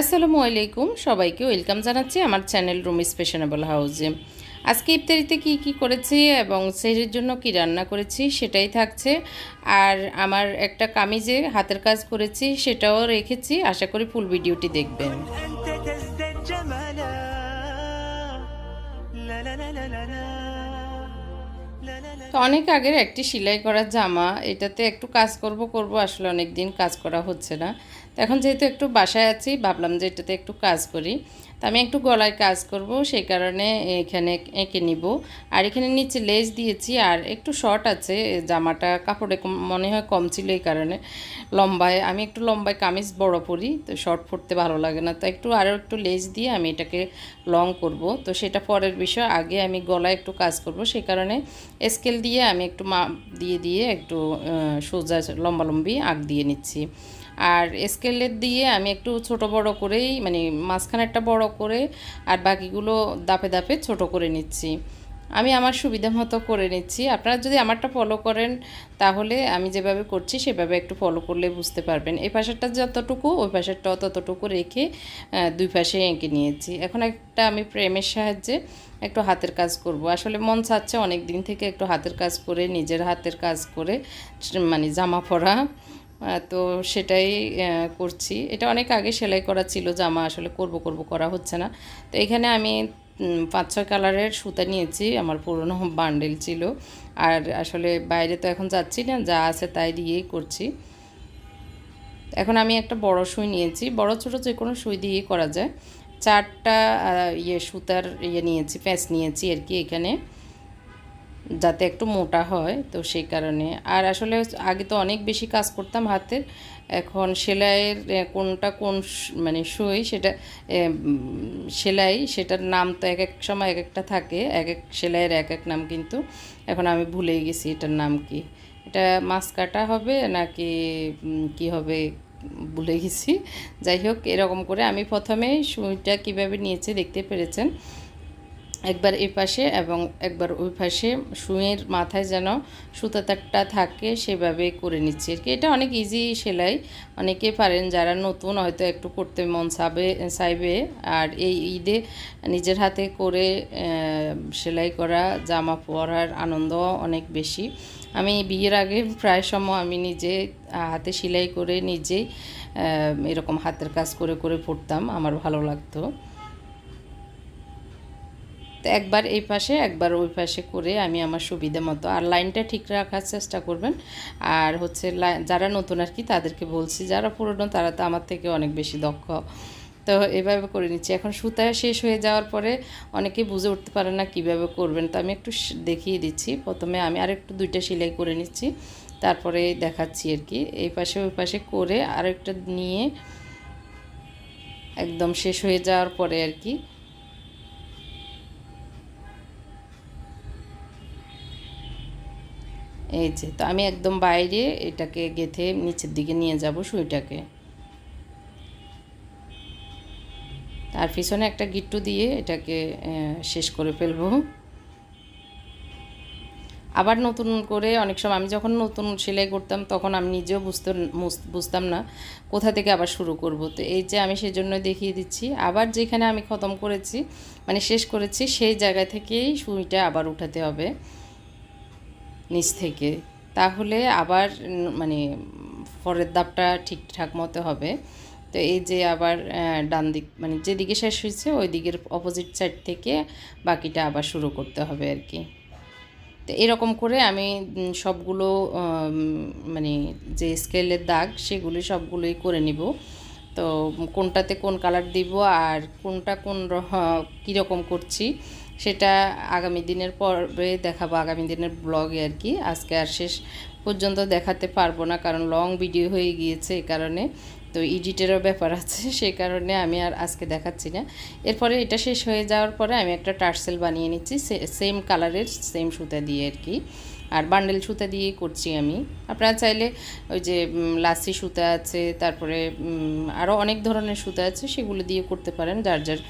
আসসালামু আলাইকুম। সবাইকে ওয়েলকাম জানাচ্ছি আমার চ্যানেল রুম স্পেশনেবল হাউজে আজকে ইফতারিতে কি কি করেছি এবং সেহের জন্য কি রান্না করেছি সেটাই থাকছে। আর আমার একটা কামিজে হাতের কাজ করেছি সেটাও রেখেছি। আশা করি ফুল ভিডিওটি দেখবেন। তো অনেক আগের একটি সেলাই করা জামা। এটাতে একটু কাজ করব করব। আসলে অনেক দিন কাজ করা হচ্ছে না। এখন যেহেতু একটু বাসায় আছি, ভাবলাম যে এটাতে একটু কাজ করি। তো আমি একটু গলায় কাজ করব, সেই কারণে এখানে এঁকে নিব। আর এখানে নিচে লেস দিয়েছি, আর একটু শর্ট আছে, জামাটা কাপড়ে মনে হয় কম ছিল এই কারণে। লম্বায়, আমি একটু লম্বায় কামিজ বড় পরি, তো শর্ট পরতে ভালো লাগে না। তো একটু আরও একটু লেস দিয়ে আমি এটাকে লং করব। তো সেটা পরের বিষয়, আগে আমি গলায় একটু কাজ করব, সেই কারণে স্কেল দিয়ে আমি একটু মাপ দিয়ে দিয়ে একটু সোজা লম্বালম্বি আগ দিয়ে নিচ্ছি। আর স্কেলের দিয়ে আমি একটু ছোট বড় করেই মানে মাঝখানে একটা বড় করে আর বাকিগুলো দাপে দাপে ছোট করে নিচ্ছি। আমি আমার সুবিধা মতো করে নিচ্ছি। আপনারা যদি আমারটা ফলো করেন, তাহলে আমি যেভাবে করছি সেভাবে একটু ফলো করলে বুঝতে পারবেন। এই পাশেরটা যতটুকু, ওই পাশেরটাও ততটুকু রেখে দুই পাশে এঁকে নিয়েছি। এখন একটা আমি প্রেমের সাহায্যে একটু হাতের কাজ করব। আসলে মন চাচ্ছে অনেক দিন থেকে একটু হাতের কাজ করে, নিজের হাতের কাজ করে মানে জামা পরা তো সেটাই করছি। এটা অনেক আগে সেলাই করা ছিল জামা আসলে করব করব করা হচ্ছে না। তো এখানে আমি পাঁচ ছয় কালারের সুতা নিয়েছি, আমার পুরনো বান্ডেল ছিল। আর আসলে বাইরে তো এখন যাচ্ছি না, যা আছে তাই দিয়েই করছি। এখন আমি একটা বড় সুই নিয়েছি। বড়, ছোটো যে কোনো সুই দিয়েই করা যায়। চারটা ইয়ে সুতার ইয়ে নিয়েছি, প্যাঁচ নিয়েছি আর কি এখানে। যাতে একটু মোটা হয়, তো সেই কারণে। আর আসলে আগে তো অনেক বেশি কাজ করতাম হাতের এখন সেলাইয়ের কোনটা কোন মানে সুই সেটা সেলাই সেটার নাম তো এক এক সময় এক একটা থাকে। এক এক সেলাইয়ের এক এক নাম কিন্তু এখন আমি ভুলে গেছি এটার নাম কি। এটা মাছ কাটা হবে নাকি কি হবে ভুলে গেছি। যাই হোক, এরকম করে আমি প্রথমে সুইটা কীভাবে নিয়েছি দেখতে পেরেছেন। একবার এই পাশে এবং একবার ওই পাশে সুঁয়ের মাথায় যেন সুতাতারটা থাকে, সেভাবে করে নিচ্ছি। আর কি এটা অনেক ইজি সেলাই। অনেকে পারেন যারা নতুন হয়তো একটু করতে মন চাবে, চাইবে। আর এই ঈদে নিজের হাতে করে সেলাই করা, জামা পরার আনন্দ অনেক বেশি। আমি বিয়ের আগে প্রায় সময় আমি নিজে হাতে সেলাই করে নিজেই এরকম হাতের কাজ করে করে পড়তাম আমার ভালো লাগতো। তো একবার এই পাশে, একবার ওই পাশে করে আমি আমার সুবিধা মতো আর লাইনটা ঠিক রাখার চেষ্টা করবেন। আর হচ্ছে যারা নতুন আর কি, তাদেরকে বলছি, যারা পুরনো, তারা তো আমার থেকে অনেক বেশি দক্ষ। তো এভাবে করে নিচ্ছি। এখন সুতা শেষ হয়ে যাওয়ার পরে অনেকে বুঝে উঠতে পারে না কীভাবে করবেন। তো আমি একটু দেখিয়ে দিচ্ছি। প্রথমে আমি আর একটু দুইটা সেলাই করে নিচ্ছি। তারপরে দেখাচ্ছি আর কি। এই পাশে, ওই পাশে করে আরেকটা নিয়ে একদম শেষ হয়ে যাওয়ার পরে আর কি এই যে, তো আমি একদম বাইরে এটাকে গেথে নিচের দিকে নিয়ে যাব সুইটাকে। তার পিছনে একটা গিট্টু দিয়ে এটাকে শেষ করে ফেলব। আবার নতুন করে অনেক সময় আমি যখন নতুন সেলাই করতাম তখন আমি নিজেও বুঝতে বুঝতাম না কোথা থেকে আবার শুরু করব। তো এই যে আমি সেই জন্য দেখিয়ে দিচ্ছি। আবার যেখানে আমি খতম করেছি মানে শেষ করেছি, সেই জায়গা থেকেই সুইটা আবার উঠাতে হবে। নিচ থেকে। তাহলে আবার মানে পরের দাপটা ঠিকঠাক মতো হবে। তো এই যে আবার ডান দিক মানে যেদিকে শেষ হয়েছে ওই দিকের অপোজিট সাইড থেকে বাকিটা আবার শুরু করতে হবে আর কি। তো এরকম করে আমি সবগুলো মানে যে স্কেলের দাগ, সেগুলি সবগুলোই করে নিব। তো কোনটাতে কোন কালার দিব আর কোনটা কোন কীরকম করছি সেটা আগামী দিনের পর্বে দেখাবো, আগামী দিনের ব্লগে আর কি। আজকে আর শেষ পর্যন্ত দেখাতে পারব না, কারণ লং ভিডিও হয়ে গিয়েছে এই কারণে। তো এডিটেরও ব্যাপার আছে সেই কারণে আমি আর আজকে দেখাচ্ছি না। এরপরে এটা শেষ হয়ে যাওয়ার পরে আমি একটা টার্সেল বানিয়ে নিচ্ছি সেম কালারের, সেম সুতা দিয়ে আর কি। আর বান্ডেল সুতা দিয়ে করছি আমি। আপনারা চাইলে ওই যে লাসি সুতা আছে, তারপরে আরও অনেক ধরনের সুতা আছে, সেগুলো দিয়ে করতে পারেন, যার যার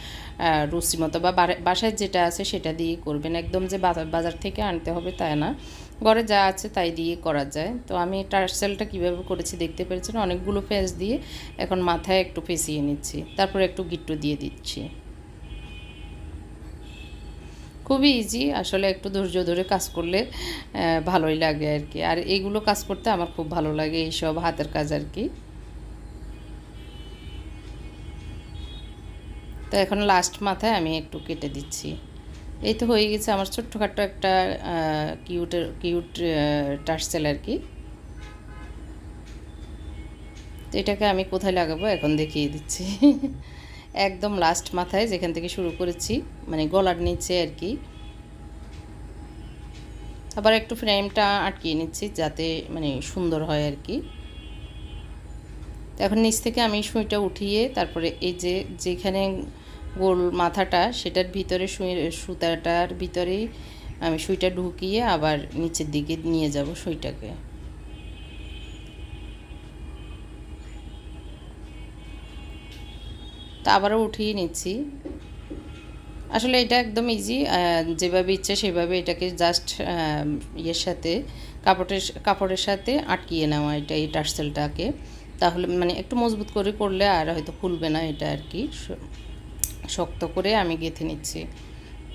রুচি মতো বা বাসায় যেটা আছে সেটা দিয়ে করবেন। একদম যে বাজার থেকে আনতে হবে তাই না। ঘরে যা আছে তাই দিয়ে করা যায়। তো আমি টার্সেলটা কীভাবে করেছি দেখতে পেরেছেন? অনেকগুলো পেঁয়াজ দিয়ে এখন মাথায় একটু ফেসিয়ে নিচ্ছি। তারপরে একটু গিট্টু দিয়ে দিচ্ছি। খুবই ইজি আসলে একটু ধৈর্য ধরে কাজ করলে ভালোই লাগে আর কি। আর এইগুলো কাজ করতে আমার খুব ভালো লাগে, এইসব হাতের কাজ আর কি। এখন লাস্ট মাথায় আমি একটু কেটে দিচ্ছি। এই তো হয়ে গেছে আমার ছোট্টখাট্ট একটা কিউটের কিউট টার্সেল আর কি। তো এটাকে আমি কোথায় লাগাবো? এখন দেখিয়ে দিচ্ছি। একদম লাস্ট মাথায় যেখান থেকে শুরু করেছি মানে গলার নিচে আর কি। আবার একটু ফ্রেমটা আটকিয়ে নিচ্ছি যাতে মানে সুন্দর হয় আর কি। এখন নিচ থেকে আমি সুইটা উঠিয়ে তারপরে এই যে, যেখানে গোল মাথাটা, সেটার ভিতরে সুতাটার ভিতরেই আমি সুইটা ঢুকিয়ে আবার নিচের দিকে নিয়ে যাব সুইটাকে। তা আবারও উঠিয়ে নিচ্ছি। আসলে এটা একদম ইজি যেভাবে ইচ্ছে সেভাবে এটাকে জাস্ট ইয়ের সাথে, কাপড়ের কাপড়ের সাথে আটকিয়ে নেওয়া এটা, এই টার্সেলটাকে। তাহলে মানে একটু মজবুত করে করলে আর হয়তো খুলবে না এটা আর কি। শক্ত করে আমি গেঁথে নিচ্ছি।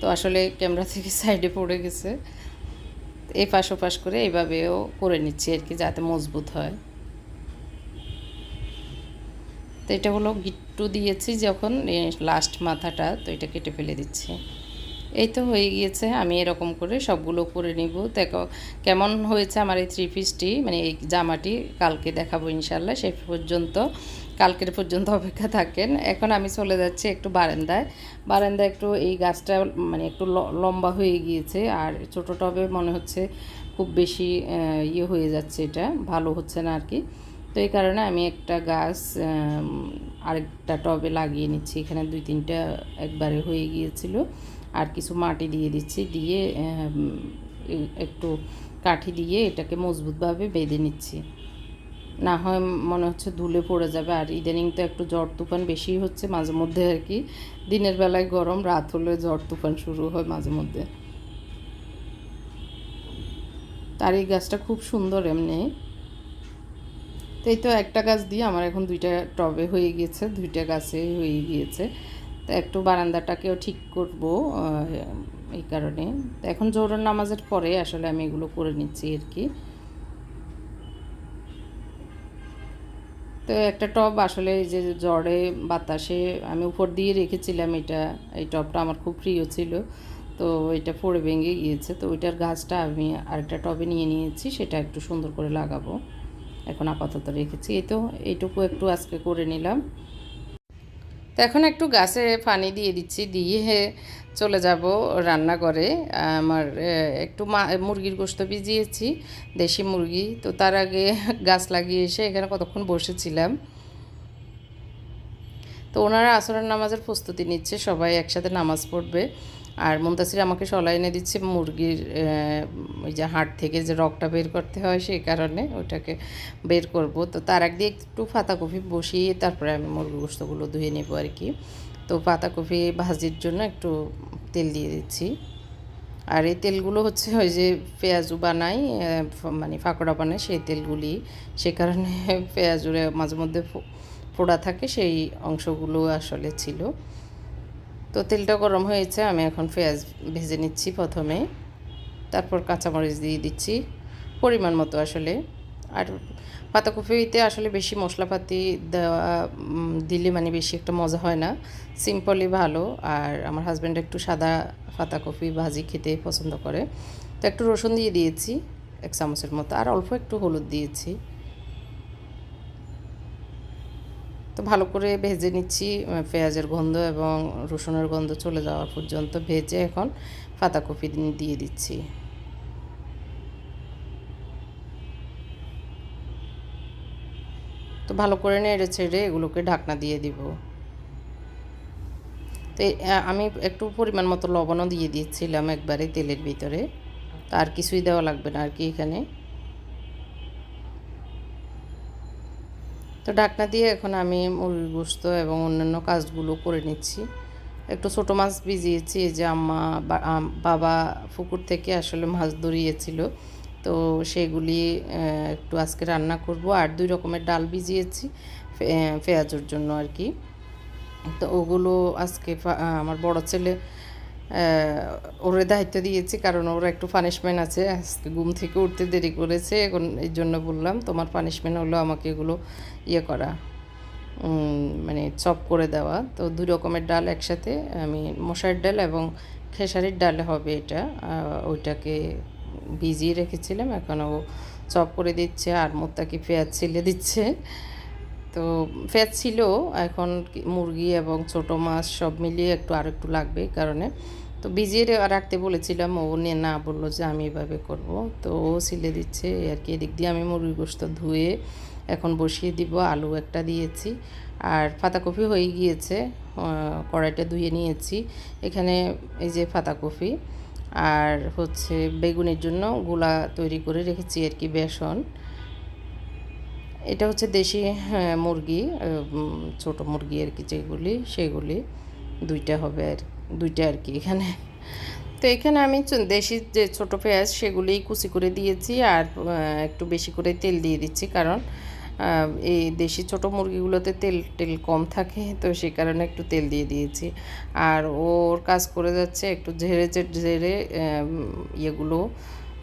তো আসলে ক্যামেরা থেকে সাইডে পড়ে গেছে। এই পাশ ওপাশ করে এইভাবেও করে নিচ্ছি আর কি, যাতে মজবুত হয়। তো এটা হলো গিট্টু দিয়েছি যখন লাস্ট মাথাটা, তো এটা কেটে ফেলে দিচ্ছি। এই তো হয়ে গিয়েছে, আমি এরকম করে সবগুলো করে নিব। দেখো, কেমন হয়েছে আমার এই থ্রি পিসটি মানে এই জামাটি কালকে দেখাবো ইনশাল্লাহ সেই পর্যন্ত, কালকের পর্যন্ত অপেক্ষা থাকেন। এখন আমি চলে যাচ্ছি একটু বারান্দায়। বারান্দায় একটু এই গাছটা মানে একটু লম্বা হয়ে গিয়েছে, আর ছোটো টবে মনে হচ্ছে খুব বেশি ইয়ে হয়ে যাচ্ছে এটা, ভালো হচ্ছে না আর কি। তো এই কারণে আমি একটা গাছ আরেকটা টবে লাগিয়ে নিচ্ছি। এখানে দুই তিনটা একবারে হয়ে গিয়েছিল। আর কিছু মাটি দিয়ে দিচ্ছি, দিয়ে একটু কাঠি দিয়ে এটাকে মজবুতভাবে বেঁধে নিচ্ছি। না হয় মনে হচ্ছে ধুলে পড়ে যাবে। আর ইদানিং তো একটু জ্বর তুফান বেশি হচ্ছে মাঝে মধ্যে আর কি। দিনের বেলায় গরম, রাত হলে জ্বর তুফান শুরু হয় মাঝে মধ্যে। তার এই গাছটা খুব সুন্দর এমনি। তো এই তো একটা গাছ দিয়ে আমার এখন দুইটা টবে হয়ে গিয়েছে, দুইটা গাছে হয়ে গিয়েছে। তো একটু বারান্দাটাকেও ঠিক করব এই কারণে। তো এখন জোহর নামাজের পরে আসলে আমি এগুলো করে নিচ্ছি আর কি। তো একটা টব আসলে এই যে জ্বরে, বাতাসে আমি উপর দিয়ে রেখেছিলাম এটা, এই টবটা আমার খুব প্রিয় ছিল। তো এটা পড়ে ভেঙে গিয়েছে, তো ওইটার গাছটা আমি আরেকটা টবে নিয়ে নিয়েছি, সেটা একটু সুন্দর করে লাগাবো। এখন আপাতত রেখেছি। এই তো, এইটুকু একটু আজকে করে নিলাম। তো এখন একটু গাছে পানি দিয়ে দিচ্ছি, দিয়ে চলে যাব রান্নাঘরে। আমার একটু মা, মুরগির গোস্ত ভিজিয়েছি, দেশি মুরগি। তো তার আগে গাছ লাগিয়ে এসে এখানে কতক্ষণ বসেছিলাম। তো ওনারা আসরের নামাজের প্রস্তুতি নিচ্ছে, সবাই একসাথে নামাজ পড়বে। আর মুমতাসির আমাকে সলাই এনে দিচ্ছে মুরগির ওই যে হাট থেকে যে রকটা বের করতে হয় সেই কারণে ওইটাকে বের করব। তো তার দিয়ে একটু পাতাকপি বসিয়ে তারপরে আমি মুরগির গোস্তগুলো ধুয়ে নেব আর কি। তো পাতাকপি ভাজির জন্য একটু তেল দিয়ে দিচ্ছি। আর এই তেলগুলো হচ্ছে ওই যে পেঁয়াজু বানাই মানে ফাঁকড়া বানাই সেই তেলগুলি। সে কারণে পেঁয়াজুরে মাঝে মধ্যে ফো- পোড়া থাকে সেই অংশগুলো আসলে ছিল। তো তেলটা গরম হয়েছে, আমি এখন পেঁয়াজ ভেজে নিচ্ছি প্রথমে। তারপর কাঁচামরিচ দিয়ে দিচ্ছি, পরিমাণ মতো আসলে। আর পাতাকপিতে আসলে বেশি মশলাপাতি দেওয়া দিলে মানে বেশি একটা মজা হয় না। সিম্পলি ভালো, আর আমার হাজব্যান্ড একটু সাদা পাতাকপি ভাজি খেতে পছন্দ করে। তো একটু রসুন দিয়ে দিয়েছি, এক চামচের মতো, আর অল্প একটু হলুদ দিয়েছি। তো ভালো করে ভেজে নিচ্ছি পেঁয়াজের গন্ধ এবং রসুনের গন্ধ চলে যাওয়ার পর্যন্ত ভেজে এখন পাতাকপি দিয়ে দিচ্ছি। তো ভালো করে নেড়ে ছেড়ে এগুলোকে ঢাকনা দিয়ে দিব। তো আমি একটু পরিমাণ মতো লবণও দিয়ে দিয়েছিলাম একবারে তেলের ভিতরে। তো আর কিছুই দেওয়া লাগবে না আর কি এখানে। তো ঢাকনা দিয়ে এখন আমি মুরগির গোস্ত এবং অন্যান্য কাজগুলো করে নিচ্ছি। একটু ছোটো মাছ ভিজিয়েছি যে আম্মা বাবা পুকুর থেকে আসলে মাছ ধরিয়েছিল। তো সেগুলি একটু আজকে রান্না করব। আর দুই রকমের ডাল ভিজিয়েছি পেঁয়াজের জন্য আর কি। তো ওগুলো আজকে আমার বড় ছেলে ওরে দায়িত্ব দিয়েছি, কারণ ওর একটু পানিশমেন্ট আছে। আজকে ঘুম থেকে উঠতে দেরি করেছে, এখন এই জন্য বললাম, তোমার পানিশমেন্ট হলো আমাকে এগুলো ইয়ে করা মানে চপ করে দেওয়া। তো দুই রকমের ডাল একসাথে, আমি মশার ডাল এবং খেসারির ডাল হবে এটা। ওইটাকে ভিজিয়ে রেখেছিলাম, এখন ও চপ করে দিচ্ছে, আর মোত্তাকি পেঁয়াজ ছিলে দিচ্ছে। তো পেঁয়াজ ছিল, এখন মুরগি এবং ছোট মাছ সব মিলিয়ে একটু আর একটু লাগবে কারণে। তো ভিজিয়ে রাখতে বলেছিলাম ও নিয়ে না বলল যে আমি এভাবে করব। তো ও সিলে দিচ্ছে আর কি এদিক দিয়ে আমি মুরগি গোস্ত ধুয়ে এখন বসিয়ে দিব আলু একটা দিয়েছি আর পাতাকপি হয়ে গিয়েছে কড়াইটা ধুয়ে নিয়েছি। এখানে এই যে পাতাকপি আর হচ্ছে বেগুনের জন্যগুলা তৈরি করে রেখেছি আর কি বেসন। এটা হচ্ছে দেশি হ্যাঁ, মুরগি ছোট মুরগি আর কি যেগুলি সেগুলি দুইটা হবে আর দুইটা আর কি এখানে। তো এখানে আমি দেশি যে ছোটো পেঁয়াজ সেগুলি কুচি করে দিয়েছি আর একটু বেশি করে তেল দিয়ে দিচ্ছি কারণ এই দেশি ছোট মুরগিগুলোতে তেল টেল কম থাকে তো সেই কারণে একটু তেল দিয়ে দিয়েছি। আর ওর কাজ করে যাচ্ছে একটু ঝেড়ে ঝেড়ে আহ, ইয়েগুলো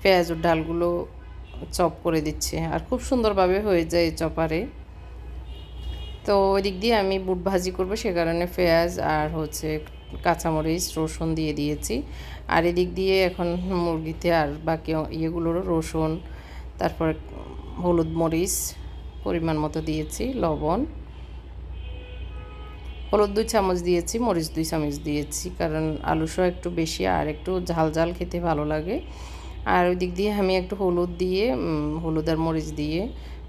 পেঁয়াজের ডালগুলো চপ করে দিচ্ছে। আর খুব সুন্দরভাবে হয়ে যায় চপারে। তো ওই দিক দিয়ে আমি বুট ভাজি করব সে কারণে পেঁয়াজ আর হচ্ছে কাঁচামরিচ, রসুন দিয়ে দিয়েছি। আর এদিক দিয়ে এখন মুরগিতে আর বাকি ইয়েগুলোরও রসুন, তারপর হলুদ মরিচ পরিমাণ মতো দিয়েছি, লবণ। হলুদ দুই চামচ দিয়েছি, মরিচ দুই চামচ দিয়েছি, কারণ আলু সহ একটু বেশি আর একটু ঝাল ঝাল খেতে ভালো লাগে। আর ওই দিক দিয়ে আমি একটু হলুদ দিয়ে হলুদ আর মরিচ দিয়ে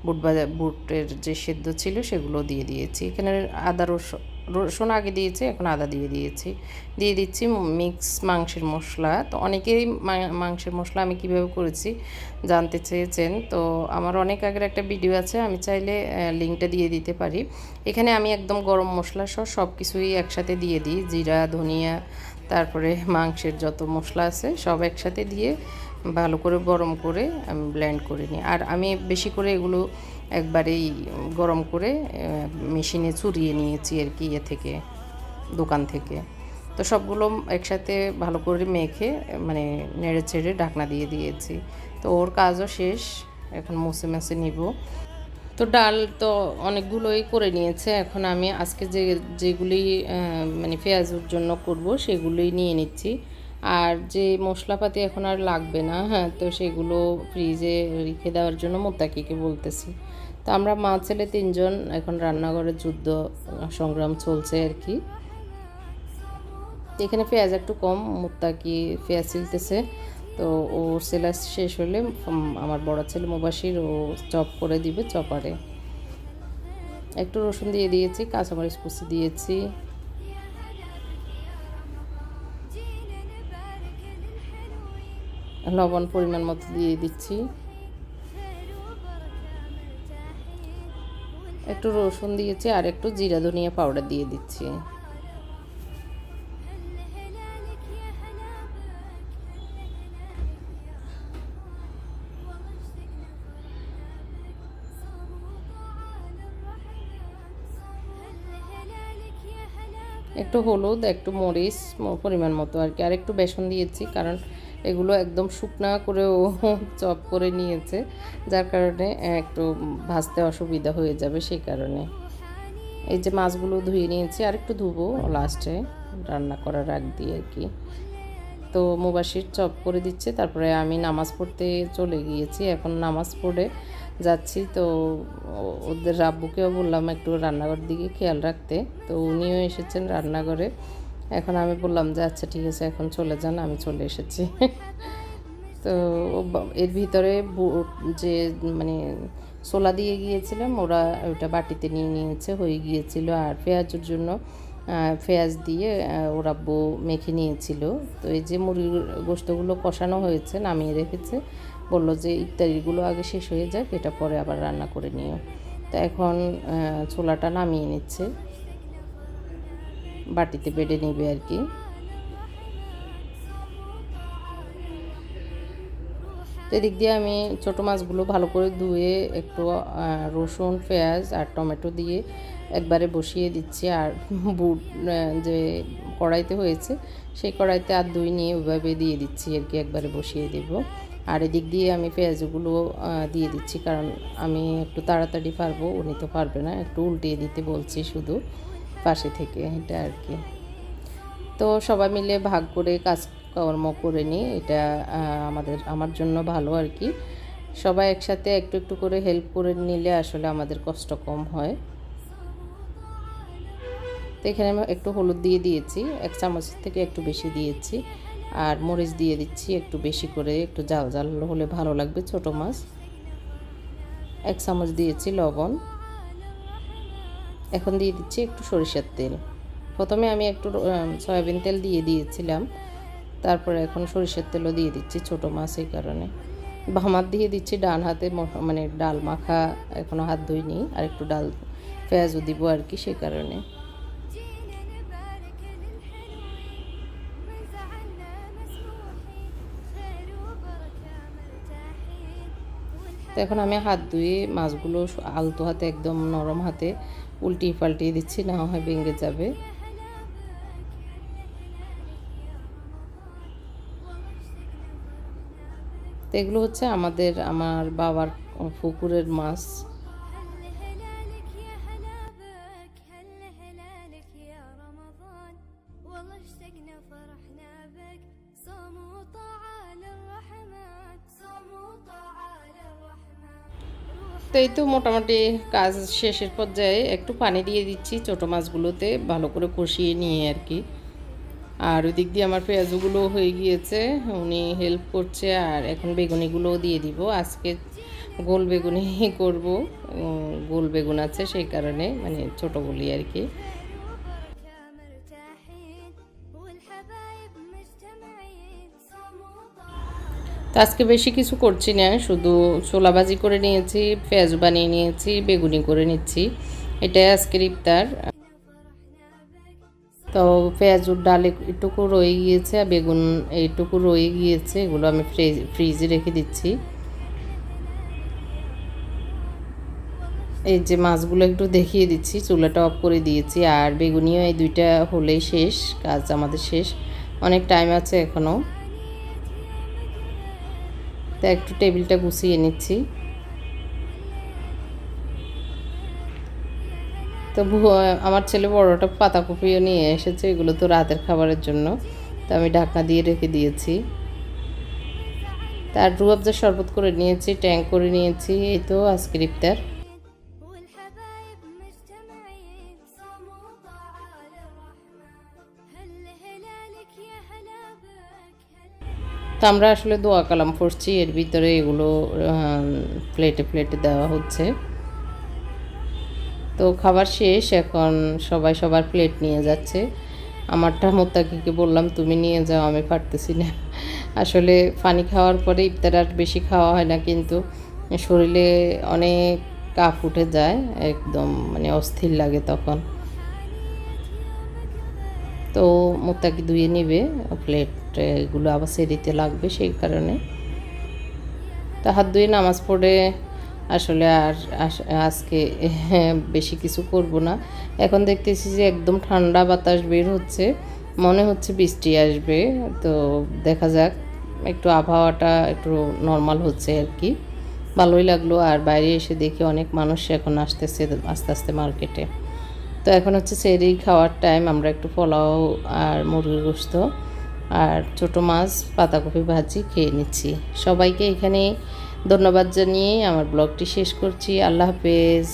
বুট ভাজা বুটের যে সেদ্ধ ছিল সেগুলো দিয়ে দিয়েছি। এখানে আদা রসুন রসুন আগে দিয়েছি, এখন আদা দিয়ে দিয়েছি। দিয়ে দিচ্ছি মিক্স মাংসের মশলা। তো অনেকেই মাংসের মশলা আমি কীভাবে করেছি জানতে চেয়েছেন। তো আমার অনেক আগের একটা ভিডিও আছে, আমি চাইলে লিঙ্কটা দিয়ে দিতে পারি। এখানে আমি একদম গরম মশলা সহ সব কিছুই একসাথে দিয়ে দিই। জিরা, ধনিয়া, তারপরে মাংসের যত মশলা আছে সব একসাথে দিয়ে ভালো করে গরম করে আমি ব্লেন্ড করে নিই। আর আমি বেশি করে এগুলো একবারেই গরম করে মেশিনে চুরিয়ে নিয়েছি আর কি ইয়ে থেকে, দোকান থেকে। তো সবগুলো একসাথে ভালো করে মেখে মানে নেড়ে চেড়ে ঢাকনা দিয়ে দিয়েছি। তো ওর কাজও শেষ, এখন মুছে মুছে নিব। তো ডাল তো অনেকগুলোই করে নিয়েছে, এখন আমি আজকে যে, যেগুলি মানে পেঁয়াজের জন্য করব সেগুলোই নিয়ে নিচ্ছি। আর যে মশলাপাতি এখন আর লাগবে না হ্যাঁ তো সেগুলো ফ্রিজে রেখে দেওয়ার জন্য মোত্তাকিকে বলতেছি। আমরা মা ছেলে তিনজন এখন রান্নাঘরে যুদ্ধ সংগ্রাম চলছে আর কি। এখানে পেঁয়াজ একটু কম, মোত্তাকি পেঁয়াজ ছিলতেছে। তো ও সেলা শেষ হলে আমার বড় ছেলে মুবাসির ও চপ করে দিবে চপারে। একটু রসুন দিয়ে দিয়েছি, কাঁচামরিচ কুচি দিয়েছি। লবণ পরিমাণ মতো দিয়ে দিচ্ছি। একটু রসুন দিয়েছি আর একটু জিরা ধনিয়া পাউডার দিয়ে দিচ্ছি। একটু হলুদ, একটু মরিচ পরিমাণ মতো আর কি। আর একটু বেসন দিয়েছি, কারণ এগুলো একদম শুকনা করেও চপ করে নিয়েছে, যার কারণে একটু ভাজতে অসুবিধা হয়ে যাবে সেই কারণে। এই যে মাছগুলো ধুয়ে নিয়েছি, আর একটু ধুবো লাস্টে, রান্না করার আগ দিয়ে আর কি। তো মুবাসির চপ করে দিচ্ছে, তারপরে আমি নামাজ পড়তে চলে গিয়েছি, এখন নামাজ পড়ে যাচ্ছি। তো ওদের রাব্বুকেও বললাম একটু রান্নাঘর দিকে খেয়াল রাখতে। তো উনিও এসেছেন রান্নাঘরে। এখন আমি বললাম যে আচ্ছা ঠিক আছে, এখন চলে যান, আমি চলে এসেছি। তো এর ভিতরে যে মানে সোলা দিয়ে গিয়েছিলাম, ওরা ওটা বাটিতে নিয়ে নিয়েছে, হয়ে গিয়েছিল। আর পেঁয়াজের জন্য পেঁয়াজ দিয়ে ওরা বউ মেখে নিয়েছিল। তো এই যে মুরগির গোস্তগুলো কষানো হয়েছে, নামিয়ে রেখেছে, বলল যে ইত্যাদিগুলো আগে শেষ হয়ে যাক, এটা পরে আবার রান্না করে নিও। তো এখন ছোলাটা নামিয়ে নিচ্ছে। বাটিতে বেড়ে নেবে আর কি। তো এদিক দিয়ে আমি ছোটো মাছগুলো ভালো করে ধুয়ে একটু রসুন, পেঁয়াজ আর টমেটো দিয়ে একবারে বসিয়ে দিচ্ছি। আর বুট যে কড়াইতে হয়েছে সেই কড়াইতে আর দুই নিয়ে ওইভাবে দিয়ে দিচ্ছি আর কি, একবারে বসিয়ে দেব। আর এদিক দিয়ে আমি পেঁয়াজগুলো দিয়ে দিচ্ছি কারণ আমি একটু তাড়াতাড়ি পারব, উনি তো পারবে না, একটু উল্টিয়ে দিতে বলছি শুধু। পাশে থেকে এটা আর কি। তো সবাই মিলে ভাগ করে কাজকর্ম করে নিই। এটা আমাদের, আমার জন্য ভালো আর কি। সবাই একসাথে একটু একটু করে হেল্প করে নিলে আসলে আমাদের কষ্ট কম হয়। তো এখানে আমি একটু হলুদ দিয়ে দিয়েছি, এক চামচ থেকে একটু বেশি দিয়েছি। আর মরিচ দিয়ে দিচ্ছি একটু বেশি করে, একটু জাল জাল হলে ভালো লাগবে ছোট মাছ। এক চামচ দিয়েছি লবণ। এখন দিয়ে দিচ্ছি একটু সরিষার তেল। প্রথমে আমি একটু সয়াবিন তেল দিয়ে দিয়েছিলাম। তারপরে এখন সরিষার তেলও দিয়ে দিচ্ছি ছোট মাছ এই কারণে। আমার দিয়ে দিচ্ছি ডান হাতে মানে ডাল মাখা এখনও হাত ধুইনি, আর একটু ডাল পেঁয়াজও দিব আর কি সে কারণে। তো এখন আমি হাত ধুয়ে মাছগুলো আলতো হাতে, একদম নরম হাতে উল্টিয়ে পাল্টিয়ে দিচ্ছি, না হয় ভেঙে যাবে। তো এগুলো হচ্ছে আমাদের, আমার বাবার পুকুরের মাছ। তো এই তো মোটামুটি কাজ শেষের পর্যায়ে একটু পানি দিয়ে দিচ্ছি ছোটো মাছগুলোতে, ভালো করে কষিয়ে নিয়ে আর কি। আর ওই দিক দিয়ে আমার পেঁয়াজগুলো হয়ে গিয়েছে, উনি হেল্প করছে আর এখন বেগুনিগুলোও দিয়ে দিব। আজকে গোল বেগুনি করব গোল বেগুন আছে সেই কারণে মানে ছোটো বলি আর কি। তো আজকে বেশি কিছু করছি না, শুধু ছোলা ভাজি করে নিয়েছি, পেঁয়াজ বানিয়ে নিয়েছি, বেগুনি করে নিচ্ছি। এটাই আজকের ইফতার। তো পেঁয়াজুর ডাল এটুকু রয়ে গিয়েছে আর বেগুন এইটুকু রয়ে গিয়েছে, এগুলো আমি ফ্রিজ, ফ্রিজে রেখে দিচ্ছি। এই যে মাছগুলো একটু দেখিয়ে দিচ্ছি, চুলাটা অফ করে দিয়েছি আর বেগুনিও এই দুইটা হলেই শেষ, কাজ আমাদের শেষ। অনেক টাইম আছে এখনও তা একটু টেবিলটা গুছিয়ে নিচ্ছি। তো আমার ছেলে বড়টা পাতাকপিও নিয়ে এসেছে, এগুলো তো রাতের খাবারের জন্য। তো আমি ঢাকনা দিয়ে রেখে দিয়েছি। তার রুয়াবজা শরবত করে নিয়েছি ট্যাঙ্ক করে নিয়েছি, এই তো আজকের ইফতার। তো আমরা আসলে দোয়া কালাম পড়ছি এর ভিতরে এগুলো প্লেটে প্লেটে দেওয়া হচ্ছে। তো খাবার শেষ, এখন সবাই সবার প্লেট নিয়ে যাচ্ছে। আমারটা মোত্তাকিকে বললাম, তুমি নিয়ে যাও, আমি পারতেছি না। আসলে পানি খাওয়ার পরে ইফতার আর বেশি খাওয়া হয় না, কিন্তু শরীরে অনেক কাপ উঠে যায়, একদম মানে অস্থির লাগে তখন। তো মোত্তাকি ধুয়ে নিবে প্লেট এগুলো আবার সেরিতে লাগবে সেই কারণে। তা হাত ধুয়ে নামাজ পড়ে আসলে আর আজকে বেশি কিছু করব না। এখন দেখতেছি যে একদম ঠান্ডা বাতাস বের হচ্ছে, মনে হচ্ছে বৃষ্টি আসবে। তো দেখা যাক, একটু আবহাওয়াটা একটু নর্মাল হচ্ছে আর কি। ভালোই লাগল আর বাইরে এসে দেখি অনেক মানুষ এখন আসতেছে, আস্তে আস্তে মার্কেটে তো এখন হচ্ছে সেরি খাওয়ার টাইম আমরা একটু পোলাও আর মুরগির গোস্ত আর ছোট মাছ, পাতাকপি ভাজি খেয়ে নিচ্ছি। সবাইকে এখানে ধন্যবাদ জানিয়ে আমার ব্লগটি শেষ করছি। আল্লাহ হাফেজ।